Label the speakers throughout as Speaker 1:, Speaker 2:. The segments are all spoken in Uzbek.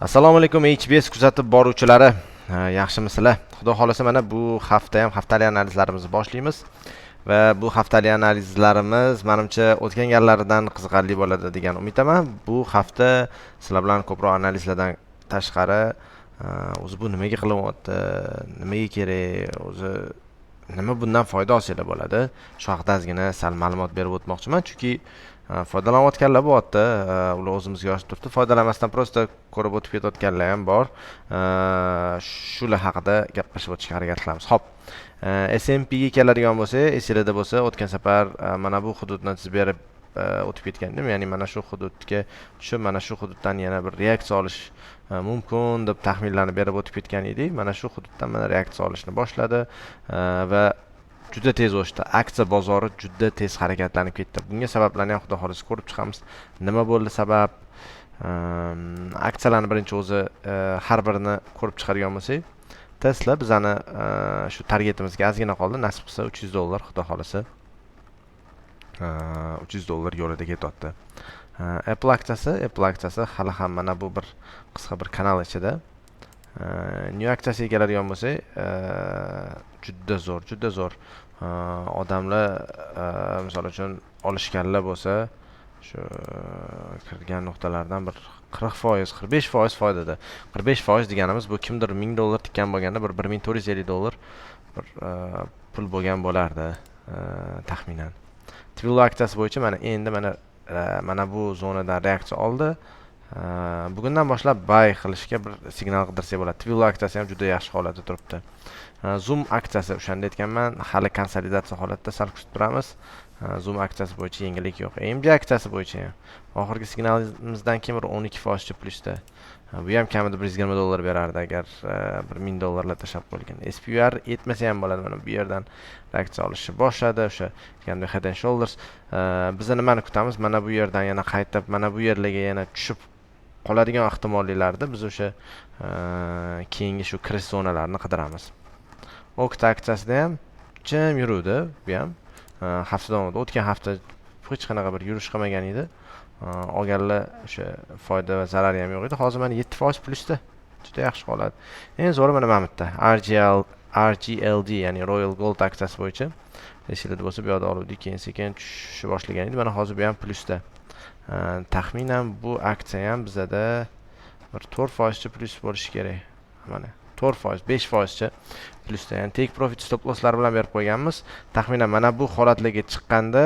Speaker 1: assalomu alaykum hbs kuzatib boruvchilari. Yaxshimisizlar xudo xohlasa mana bu hafta ham haftalik analizlarimizni boshlaymiz. Va bu haftalik analizlarimiz manimcha o'tgan gallaridan qiziqarli bo'ladi degan umiddaman. Bu hafta sizlar bilan ko'proq analizlardan tashqari o'zi bu nimaga qilinyapti nimaga kerak o'zi nima bundan foyda olsanglar bo'ladi. Shu haqida ozgina sal ma'lumot berib o'tmoqchiman. Chunki Э, foydalanayotganlar bo'lyapti э, ular o'zimizga yozib turibdi. Foydalanmasdan просто ko'rib o'tib ketayotganlar ham bor. Э, shular haqida gaplashib o'tishga harakat qilamiz. Ho'p. Smpga keladigan bo'lsak esinglarda bo'lsa o'tgan safar e, mana bu hududni chizib berib e, o'tib ketgan edim. Ya'ni mana shu hududga tushib mana shu hududdan yana bir reaksiya olish e, mumkin deb taxminlarni berib o'tib ketgan edik. Mana shu hududdan mana reaksiya olishni boshladi. Va juda tez o'sdi. Aksiya bozori juda tez harakatlanib ketdi. Bunga sabablarni ham xudo xohlasa ko'rib chiqamiz. Nima bo'ldi sabab? Ehm, aksiyalarni birinchi o'zi e, har birini ko'rib chiqadigan bo'lsak tesla bizani e, shu targetimizga ozgina qoldi. Nasib qilsa uch yuz dollar xudo xohlasa e, uch yuz dollar yo'lida ketyapti apple aksiyasi apple aksiyasi hali ham mana bu bir qisqa bir kanal ichida nyu aksiyasiga keladigan bo'lsak e, juda zo'r juda zo'r. Odamlar e, misol uchun olishganlar bo'lsa shu e, kirgan nuqtalardan bir qirq foiz qirq besh foiz foydada. Qirq besh foiz deganimiz bu kimdir ming dollar tikkan bo'lganda bir bir ming to'rt yuz ellik dollar bir pul bo'lgan bo'lardi taxminan. Tvillo aksiyasi bo'yicha mana endi mana mana bu zonadan reaksiya oldi. Э, bugundan boshlab bay qilishga bir signal qidirsak bo'ladi. Twillo aksiyasi ham juda yaxshi holatda turibdi. Э, Zoom aksiyasi o'shanda aytganman hali konsolidatsiya holatda sal kutib turamiz. Э, Zoom aksiyasi bo'yicha yengillik yo'q. Amd aksiyasi bo'yicha ham. Oxirgi signalimizdan keyin bir o'n ikki foizcha plyusda bu ham kamida bir yuz yigirma dollar berardi agar bir ming dollarlar tashlab qo'yilgan. Spr yetmasa ham bo'ladi. Mana bu yerdan reaksiya olishni boshladi o'sha aytgandek head and shoulders. Biza nimani kutamiz? Mana bu yerdan yana qaytib mana bu yerlarga yana tushib qoladigan ehtimollilarda biz o'sha e, keyingi shu kirish zonalarini qidiramiz. Okta aksiyasida ham jim yuruvdi bu ham e, hafta davomida o'tgan hafta hech qanaqa bir yurish qilmagan edi. E, olganlar o'sha foyda va zarari ham yo'q edi. Hozir mana yetti foiz plyusda juda yaxshi holat. Eng zo'ri mana mana bu yerda rgl rgld ya'ni royal gold aksiyasi bo'yicha esinglarda bo'lsa bu yoqda oluvdik keyin sekin tushishni boshlagan edi. Mana hozir bu ham plyusda Э, taxminan bu aksiya ham bizada bir to'rt foizcha plyus bo'lishi kerak. Mana to'rt foiz besh foizcha plyusda. Ya'ni tek profit stop losslar bilan berib qo'yganmiz. Taxminan mana bu holatlarga chiqqanda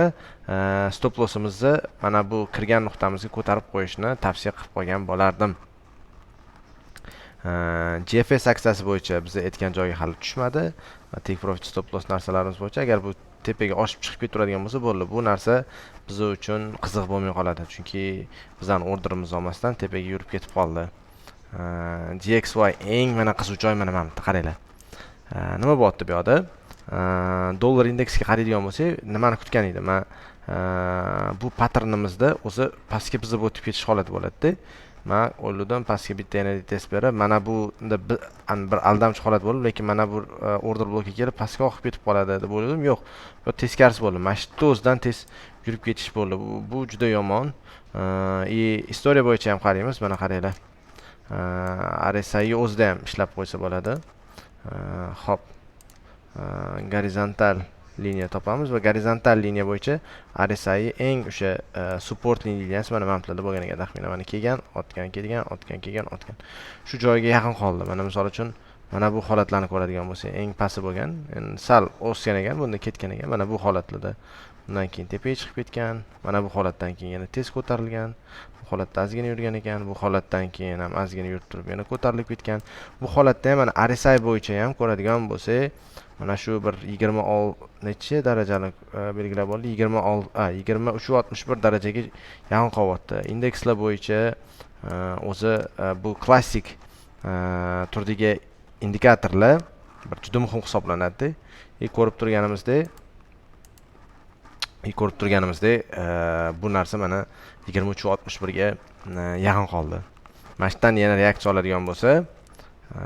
Speaker 1: e, stop lossimizni mana bu kirgan nuqtamizga ko'tarib qo'yishni tavsiya qilib qo'ygan bo'lardim. E, Gfs aksiyasi bo'yicha biz aytgan joyga hali tushmadi. Tek profit stop loss narsalarimiz bo'yicha agar bu tepaga oshib chiqib ketaveradigan bo'lsa bo'ldi. Bu narsa biz uchun qiziq bo'lmay qoladi. Chunki bizani orderimiz olmasdan tepaga yurib ketib qoldi. Gxy eng mana qiziq joy mana mana bu yerda qaranglar nima bo'lyapti bu yoqda? Dollar indeksiga qaraydigan bo'lsak nimani kutgan edim? Man bu patternimizda o'zi pastga bizib o'tib ketish holati bo'ladida. Man o'yladim pastga bitta yana test berib mana bu bir aldamchi holat bo'lib lekin mana bu e, order blokka kelib pastga oqib ketib qoladi deb o'yladim. Yo'q bu teskarisi bo'ldi. Mana shu yerda o'zidan tez yurib ketish bo'ldi. Bu juda yomon. E, и istoriya bo'yicha ham qaraymiz. Mana qaranglar. E, Rsi o'zida ham ishlab qo'ysa bo'ladi. Ho'p. Gorizontal. Liniya topamiz va gorizontal liniya bo'yicha rsi eng o'sha e, support liniyasi mana mana bularda bo'lgan ekan. Taxminan mana kelgan otgan kelgan otgan kelgan otgan. Shu joyga yaqin qoldi. Mana misol uchun mana bu holatlarni ko'radigan bo'lsak eng pasti bo'lgan endi sal o'sgan ekan bunda ketgan ekan. Mana bu holatlarda undan keyin tepaga chiqib ketgan mana bu holatdan keyin yana tez ko'tarilgan bu holatda ozgina yurgan ekan bu holatdan keyin ham ozgina yurib turib yana ko'tarilib ketgan. Bu holatda ham mana rsi bo'yicha ham ko'radigan bo'lsak mana shu bir yigirma nechi darajani e, belgilab oldi yigirma yigirma uch oltmish bir darajaga yaqin qolyapti indekslar bo'yicha e, o'zi e, bu klassik turdagi indikatorlar bir juda muhim hisoblanadida и ko'rib turganimizdek ko'rib turganimizdek bu narsa mana yigirma uch oltmish birga e, yaqin qoldi. Mana shu yerdan yana reaksiya oladigan bo'lsa e,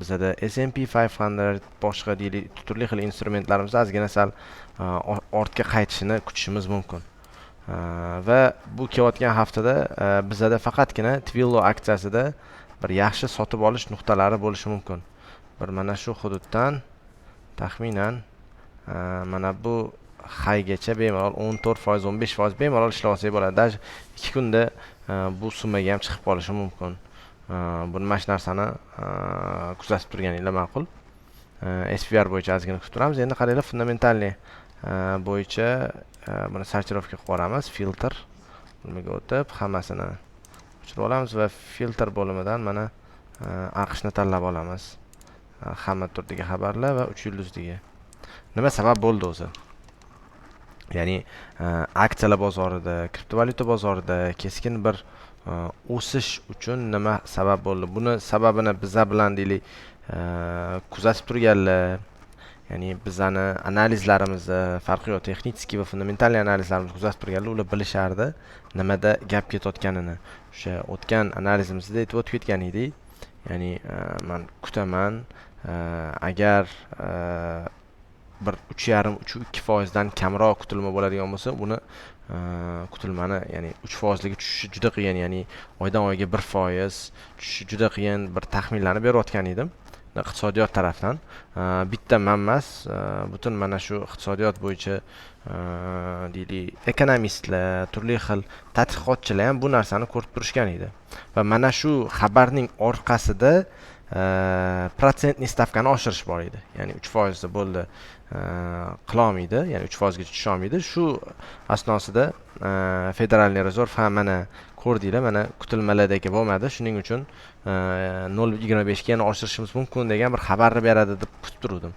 Speaker 1: bizada smp 500 boshqa turli xil instrumentlarimiz ozgina sal e, ortga qaytishini kutishimiz mumkin. Va bu kelayotgan haftada bizada faqatgina twillo aksiyasida bir yaxshi sotib olish nuqtalari bo'lishi mumkin. Bir mana shu hududdan taxminan mana bu haygacha bemalol o'n to'rt foiz o'n besh foiz bemalol ishlab bo'ladi. Даже ikki kunda e, bu summaga ham chiqib qolishi mumkin. E, buni mana shu narsani e, kuzatib turganinglar ma'qul. Spr bo'yicha ozgina kutib turamiz. Endi qaranglar fundamentalniy bo'yicha buni sortirovka qilib yuboramiz filtr nimaga o'tib hammasini o'chirib olamiz va filtr bo'limidan mana aqshni tanlab olamiz. Hamma turdagi xabarlar va uch yulduzdagi nima sabab bo'ldi o'zi? Ya'ni e, aksiyalar bozorida kriptovalyuta bozorida keskin bir e, o'sish uchun nima sabab bo'ldi? Buni sababini bizlar bilan deylik e, kuzatib turganlar. Ya'ni bizani analizlarimizni farqi yo'q texnический va fundamentalniy analizlarimizni kuzatib turganlar ular bilishardi nimada gap ketayotganini. O'sha o'tgan analizimizda aytib o'tib ketgan edik. Ya'ni man kutaman agar bir uch yarim uch ikki foizdan kamroq kutilma bo'ladigan bo'lsa buni e, kutilmani ya'ni uch foizligi tushishi juda qiyin ya'ni oydan oyga bir foiz tushishi juda qiyin bir taxminlarni berayotgan edim iqtisodiyot tarafdan. E, bitta man emas e, butun mana shu iqtisodiyot bo'yicha deylik ekonomistlar turli xil tadqiqotchilar ham bu narsani ko'rib turishgan edi. Va mana shu xabarning orqasida protsentniy stavkani oshirish bor edi ya'ni uch foizda bo'ldi qilolmaydi ya'ni uch foizgacha tusholmaydi shu asnosida federalniy rezerv ha mana ko'rdinglar mana kutilmalardagi bo'lmadi shuning uchun nol yigirma beshga yana oshirishimiz mumkin degan bir xabarni beradi deb kutib turuvdim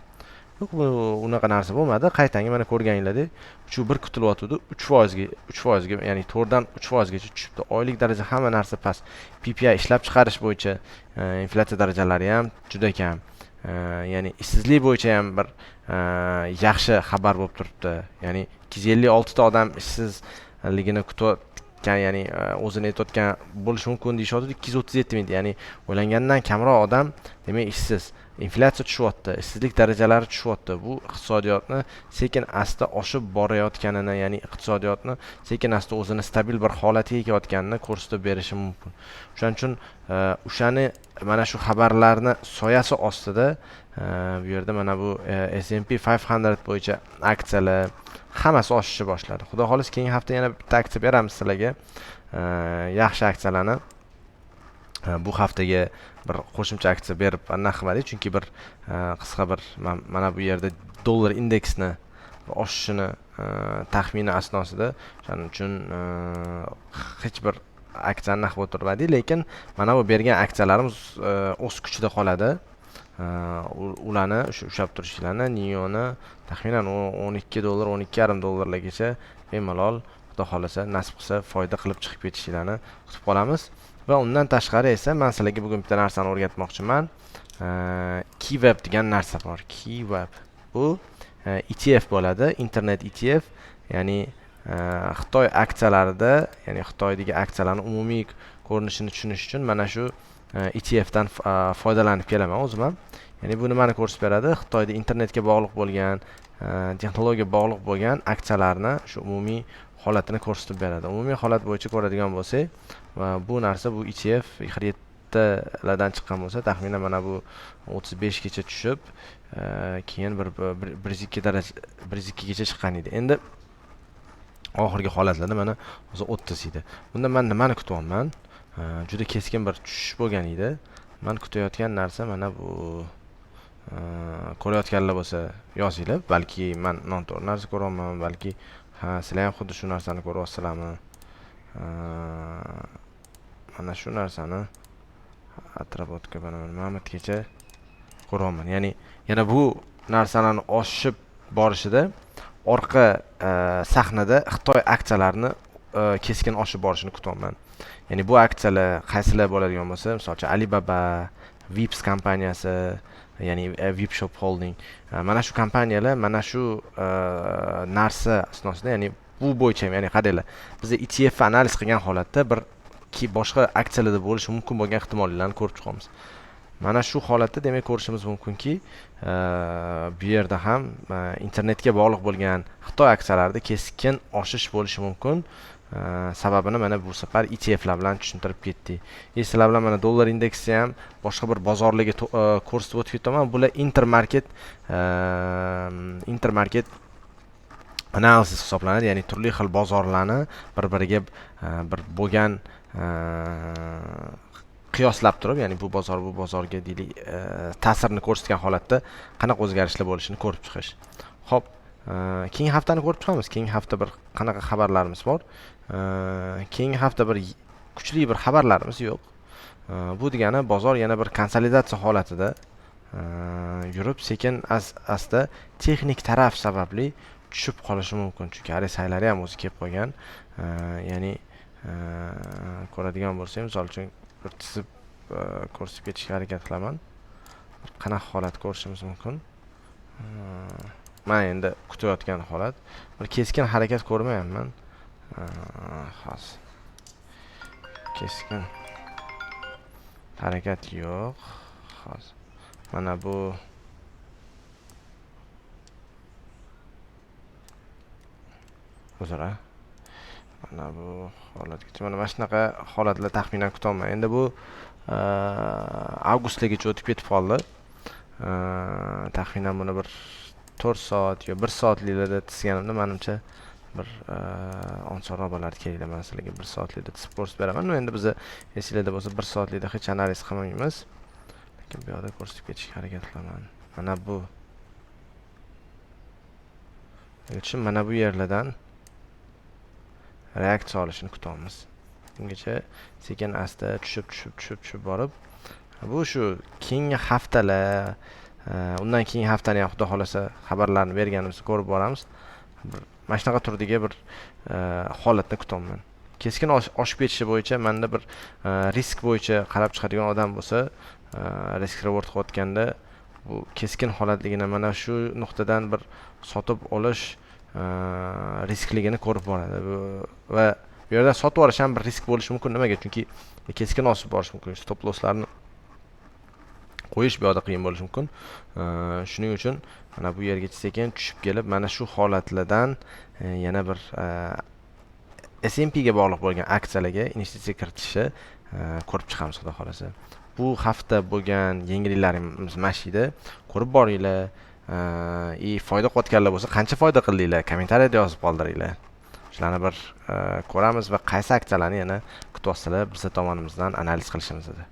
Speaker 1: unaqa narsa bo'lmadi. Qaytangi mana ko'rganinglardek shu bir kutilyotgandi uch foizga uch foizga ya'ni to'rtdan uch foizgacha tushibdi. Oylik daraja hamma narsa past. Ppi ishlab chiqarish bo'yicha e, inflyatsiya darajalari ham juda kam. E, ya'ni ishsizlik bo'yicha ham bir e, yaxshi xabar bo'lib turibdi. Ya'ni ikki yuz ellik oltita odam ishsizligini kutayotgan ya'ni o'zini aytayotgan bo'lishi mumkin deyishyapti ikki yuz o'ttiz yetti ming ya'ni o'ylangandan kamroq odam demak ishsiz. Inflyatsiya tushyapti ishsizlik darajalari tushyapti. Bu iqtisodiyotni sekin asta oshib borayotganini ya'ni iqtisodiyotni sekin asta o'zini stabil bir holatga kelayotganini ko'rsatib berishi mumkin. O'shaning uchun e, o'shani mana shu xabarlarni soyasi ostida e, bu yerda mana bu e, smp 500 bo'yicha aksiyalar hammasi oshishni boshladi. Xudo xohlasa keyingi hafta yana bitta aksiya beramiz sizlarga. E, yaxshi aksiyalarni bu haftaga bir qo'shimcha aksiya berib anaqa qilmadik chunki bir qisqa bir mana bu yerda dollar indeksni oshishini taxmini asnosida o'shaning uchun hech bir aksiyani qilib o'tirmadik lekin mana bu bergan aksiyalarimiz o'z kuchida qoladi ularni ushlab turishlarni nioni taxminan o'n ikki dollar o'n ikki yarim dollarlargacha bemalol xudo xohlasa nasib qilsa foyda qilib chiqib ketishinglarni kutib qolamiz va undan tashqari esa man sizlarga bugun bitta narsani o'rgatmoqchiman. Keyweb degan narsa bor. Keyweb bu etf bo'ladi. Internet etf ya'ni e, xitoy aksiyalarida ya'ni xitoydagi aksiyalarni umumiy ko'rinishini tushunish uchun mana shu etfdan foydalanib kelaman o'zim ham. Ya'ni bu nimani ko'rsatib beradi. Xitoyda internetga bog'liq bo'lgan e, texnologiya bog'liq bo'lgan aksiyalarni shu umumiy holatini ko'rsatib beradi. Umumiy holat bo'yicha ko'radigan bo'lsak bu narsa bu etf qirq yettalardan chiqqan bo'lsa taxminan mana bu o'ttiz beshgacha tushib e, keyin bir bir yuz ikki daraja bir yuz ikkigacha chiqqan edi. Endi oxirgi holatlarda mana hozir o'ttiz edi. Bunda man nimani kutyapman? E, juda keskin bir tushish bo'lgan edi. Man kutayotgan narsa mana bu Э, ko'rayotganlar bo'lsa yozinglar. Balki man noto'g'ri narsa ko'ryapman balki ha sizlar ham xuddi shu narsani ko'ryapsizlarmi э, mana shu narsani atrobotka mamatgacha ko'ryapman ya'ni yana bu narsalarni oshib borishida orqa э, sahnada xitoy aksiyalarini keskin oshib borishini kutyapman ya'ni bu aksiyalar qaysilar bo'ladigan bo'lsa misol uchun alibaba vips kompaniyasi ya'ni uh, vip shop holding. Uh, mana shu kompaniyalar mana shu uh, narsa asnosida ya'ni bu bo'yicha ya'ni qaranglar biz etf analiz qilgan holatda bir boshqa aksiyalarda bo'lishi mumkin bo'lgan ehtimollarni ko'rib chiqamiz. Mana shu holatda demak ko'rishimiz mumkinki bu yerda ham internetga bog'liq bo'lgan xitoy aksiyalarida keskin oshish bo'lishi mumkin. Sababini mana bu safar ETFlar bilan tushuntirib ketdik. И sizlar bilan mana dollar indeksi ham boshqa bir bozorlarga e, ko'rsatib o'tib ketaman bular intermarket e, intermarket analiz hisoblanadi ya'ni turli xil bozorlarni bir biriga bir bo'lgan qiyoslab turib ya'ni bu bozor bu bozorga deylik ta'sirini ko'rsatgan holatda qanaqa o'zgarishlar bo'lishini ko'rib chiqish. Ho'p Э, keyingi haftani ko'rib chiqamiz keyingi hafta bir qanaqa xabarlarimiz bor. Э, keyingi hafta bir kuchli bir xabarlarimiz yo'q. Э, bu degani bozor yana bir konsolidatsiya holatida yurib sekin asta texnik taraf sababli tushib qolishi mumkin. Chunki saylari ham o'zi kelib qolgan. Ya'ni ko'radigan bo'lsak misol uchun bir chizib ko'rsatib ketishga harakat qilaman. Qanaqa holat ko'rishimiz mumkin. Mana endi kutayotgan holat. Bir keskin harakat ko'rmayapman. E, hozir keskin harakat yo'q. Hozir mana bu o'zaro. Mana bu holatgacha mana mana shunaqa holatlar taxminan kutolman endi bu e, o'tib ketib qoldi. Taxminan buni bir to'rt soat yo bir soatliklarda tizganimda manimcha bir e, osonroq bo'lardi kerakli man sizlarga bir soatlikda tizib ko'rsatib beraman. Ну endi biza esinglarda bo'lsa bir soatlikda hech analiz qilmaymiz. Lekin bu yoqda ko'rsatib ketishga harakat qilaman mana bu. Uchun mana bu yerlardan reaksiya olishini kutamiz. Bungacha sekin asta tushib tushib tushib tushib borib bu shu keyingi haftalar undan keyingi haftani ham xudo xohlasa xabarlarni berganimizni ko'rib boramiz. Mana shunaqa turdagi bir e, holatni kutaman keskin oshib ketishi bo'yicha manda bir e, risk bo'yicha qarab chiqadigan odam bo'lsa e, risk reward qilayotganda bu keskin holatligini mana shu nuqtadan bir sotib olish riskligini ko'rib boradi. Bu va bu yerda sotib olish ham bir risk bo'lishi mumkin nimaga? Chunki keskin osib borishi mumkin. Stop losslarni qo'yish bu yoqda qiyin bo'lishi mumkin. Shuning uchun mana bu yergacha sekin tushib kelib mana shu holatlardan e, yana bir e, S&P ga bog'liq bo'lgan aksiyalarga investitsiya kiritishni e, ko'rib chiqamiz xudo xohlasa. Bu hafta bo'lgan yangiliklarimiz mana shu edi. Ko'rib boringlar e, и foyda qilayotganlar bo'lsa qancha foyda qildinglar? Kommentariyada yozib qoldiringlar. Shularni bir ko'ramiz va qaysi aksiyalarni yana kutyapsizlar bizni tomonimizdan analiz qilishimiz edi.